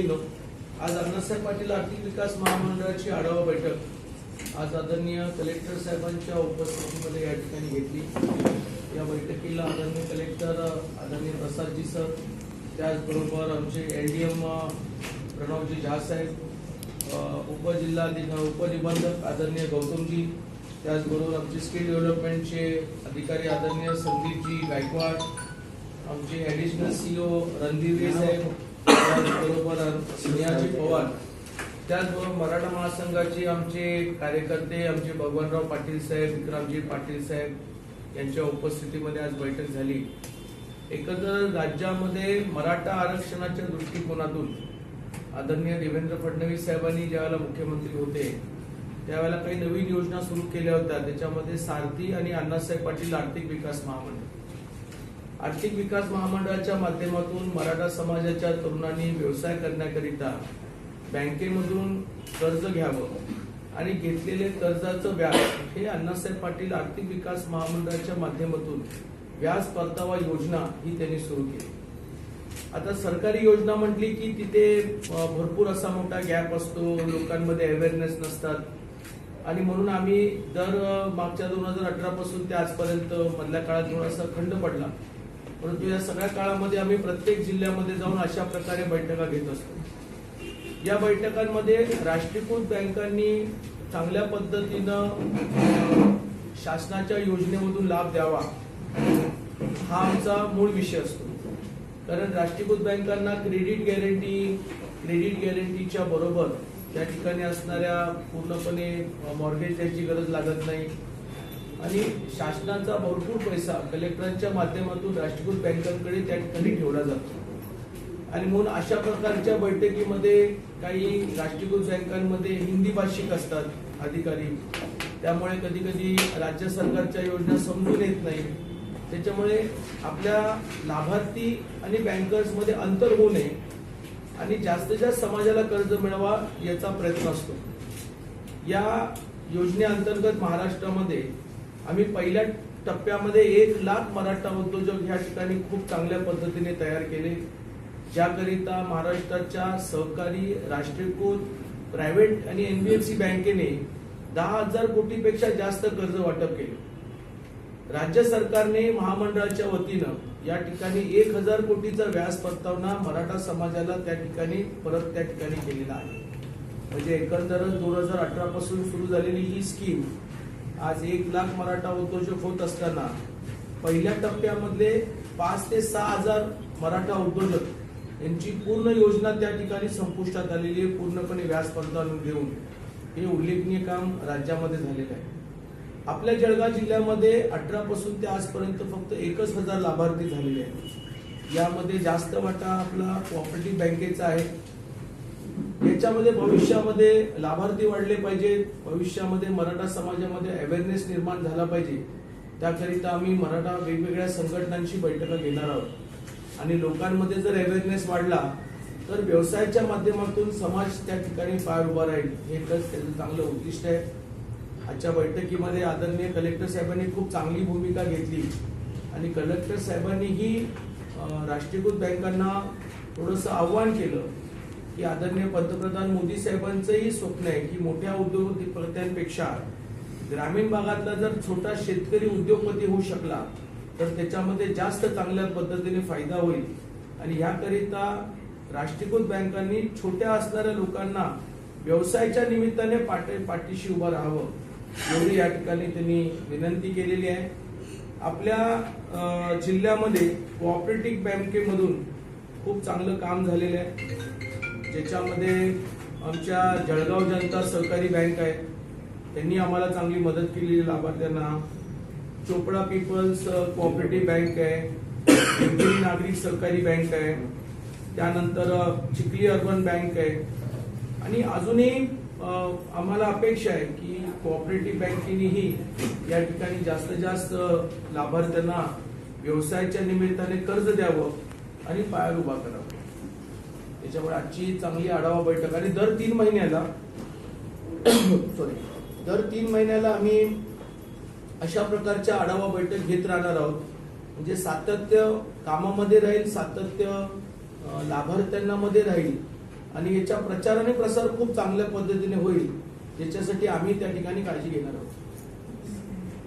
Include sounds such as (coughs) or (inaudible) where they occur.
भगिनीनो आज अण्णासाहेब पाटील आर्थिक विकास महामंडळाची आढावा बैठक. आज आदरणीय कलेक्टर साहेबांच्या उपस्थितीमध्ये या ठिकाणी घेतली. या बैठकीला आदरणीय कलेक्टर आदरणीय प्रसादजी सर त्याचबरोबर आमचे एल डी एम प्रणवजी झा साहेब उपजिल्हाधिक उपनिबंधक आदरणीय गौतमजी त्याचबरोबर आमचे स्किल डेव्हलपमेंटचे अधिकारी आदरणीय संदीपजी गायकवाड आमचे ॲडिशनल सीओ रणधीरजी साहेब त्याचबरोबर स्नेहाजी पवार. त्याचबरोबर मराठा महासंघाचे आमचे कार्यकर्ते आमचे भगवानराव पाटील साहेब विक्रमजी पाटील साहेब यांच्या उपस्थितीमध्ये आज बैठक झाली. एकंदर राज्यामध्ये मराठा आरक्षणाच्या दृष्टिकोनातून आदरणीय देवेंद्र फडणवीस साहेबांनी ज्यावेळेला मुख्यमंत्री होते त्यावेळेला काही नवीन योजना सुरू केल्या होत्या. त्याच्यामध्ये सारथी आणि अण्णासाहेब पाटील आर्थिक विकास महामंडळ. आर्थिक विकास महामंडळाच्या माध्यमातून मराठा समाजाच्या तरुणांनी व्यवसाय करण्याकरिता बँकेमधून कर्ज घ्यावं आणि घेतलेले कर्जाचं व्याज हे अण्णासाहेब पाटील आर्थिक विकास महामंडळाच्या माध्यमातून व्याज परतावा योजना ही त्यांनी सुरू केली. आता सरकारी योजना म्हटली की तिथे भरपूर असा मोठा गॅप असतो लोकांमध्ये अवेअरनेस नसतात. आणि म्हणून आम्ही दर मागच्या दोन हजार अठरा पासून ते आजपर्यंत मधल्या काळात थोडासा खंड पडला. परंतु या सगळ्या काळामध्ये आम्ही प्रत्येक जिल्ह्यामध्ये जाऊन अशा प्रकारे बैठका घेत असतो. या बैठकांमध्ये राष्ट्रीयकृत बँकांनी चांगल्या पद्धतीनं शासनाच्या योजनेमधून लाभ द्यावा हा आमचा मूळ विषय असतो. कारण राष्ट्रीयकृत बँकांना क्रेडिट गॅरंटी क्रेडिट गॅरंटीच्या बरोबर त्या ठिकाणी असणाऱ्या पूर्णपणे मॉर्गेज द्यायची गरज लागत नाही. आणि शासनाचा भरपूर पैसा कलेक्टरांच्या माध्यमातून राष्ट्रीयकृत बँकांकडे त्या ठिकाणी ठेवला जातो. आणि म्हणून अशा प्रकारच्या बैठकीमध्ये काही राष्ट्रीयकृत बँकांमध्ये हिंदी भाषिक असतात अधिकारी. त्यामुळे कधी कधी राज्य सरकारच्या योजना समजून येत नाही. त्याच्यामुळे आपल्या लाभार्थी आणि बँकर्समध्ये अंतर होऊ नये आणि जास्तीत जास्त समाजाला कर्ज मिळावा याचा प्रयत्न असतो. या योजनेअंतर्गत महाराष्ट्रामध्ये आम्ही पहिल्या टप्प्यामध्ये एक लाख मराठा उद्योजक ह्या ठिकाणी खूप चांगल्या पद्धतीने तयार केले. ज्याकरिता महाराष्ट्राच्या सहकारी राष्ट्रीयकृत प्रायव्हेट आणि एनबीएफसी बँकेने दहा हजार कोटीपेक्षा जास्त कर्ज वाटप केले. राज्य सरकारने महामंडळाच्या वतीनं या ठिकाणी एक हजार कोटीचा व्याज परतावना मराठा समाजाला त्या ठिकाणी परत त्या ठिकाणी केलेला आहे. म्हणजे एकंदरच दोन हजार अठरा पासून सुरू झालेली ही स्कीम आज एक लाख मराठा उद्योजक होत असताना पहिल्या टप्प्यामधले पाच ते सहा हजार मराठा उद्योजक यांची पूर्ण योजना त्या ठिकाणी संपुष्टात आलेली आहे पूर्णपणे व्याज परतावून घेऊन. हे उल्लेखनीय काम राज्यामध्ये झालेलं आहे. आपल्या जळगाव जिल्ह्यामध्ये अठरा पासून ते आजपर्यंत फक्त एकच हजार लाभार्थी झालेले आहेत. यामध्ये जास्त वाटा आपला कॉपरेटिव्ह बँकेचा आहे. याच्यामध्ये भविष्यामध्ये लाभार्थी वाढले पाहिजेत. भविष्यामध्ये मराठा समाजामध्ये अवेअरनेस निर्माण झाला पाहिजे. त्याकरिता आम्ही मराठा वेगवेगळ्या संघटनांची बैठका घेणार आहोत. आणि लोकांमध्ये जर अवेअरनेस वाढला तर व्यवसायाच्या माध्यमातून समाज त्या ठिकाणी पाय उभा राहील. हे तर त्याचं चांगलं उद्दिष्ट आहे. आजच्या बैठकीमध्ये आदरणीय कलेक्टर साहेबांनी खूप चांगली भूमिका घेतली. आणि कलेक्टर साहेबांनीही राष्ट्रीयकृत बँकांना थोडंसं आव्हान केलं. की आदरणीय पंतप्रधान मोदी साहेबांचंही स्वप्न आहे की मोठ्या उद्योगपत्यांपेक्षा ग्रामीण भागातला जर छोटा शेतकरी उद्योगपती होऊ शकला तर त्याच्यामध्ये जास्त चांगल्या पद्धतीने फायदा होईल. आणि याकरिता राष्ट्रीयकृत बँकांनी छोट्या असणाऱ्या लोकांना व्यवसायाच्या निमित्ताने पाठीशी उभं राहावं एवढी या ठिकाणी त्यांनी विनंती केलेली आहे. आपल्या जिल्ह्यामध्ये कोऑपरेटिव्ह बँकेमधून खूप चांगलं काम झालेलं आहे. ज्याच्यामध्ये आमच्या जळगाव जनता सहकारी बँक आहे. त्यांनी आम्हाला चांगली मदत केली लाभार्थ्यांना. चोपडा पीपल्स कोऑपरेटिव्ह बँक आहे. पिंपरी नागरिक सहकारी बँक आहे. त्यानंतर चिखली अर्बन बँक आहे. आणि अजूनही आम्हाला अपेक्षा आहे की कोऑपरेटिव्ह बँकेनेही या ठिकाणी जास्तीत जास्त लाभार्थ्यांना व्यवसायाच्या निमित्ताने कर्ज द्यावं आणि पायावर उभा करावा. त्याच्यामुळे आजची चांगली आढावा बैठक. आणि दर तीन महिन्याला (coughs) सॉरी दर तीन महिन्याला आम्ही अशा प्रकारच्या आढावा बैठक घेत राहणार आहोत. म्हणजे सातत्य कामामध्ये राहील सातत्य लाभार्थ्यांना मध्ये राहील. आणि याच्या प्रचार आणि प्रसार खूप चांगल्या पद्धतीने होईल याच्यासाठी आम्ही त्या ठिकाणी काळजी घेणार आहोत.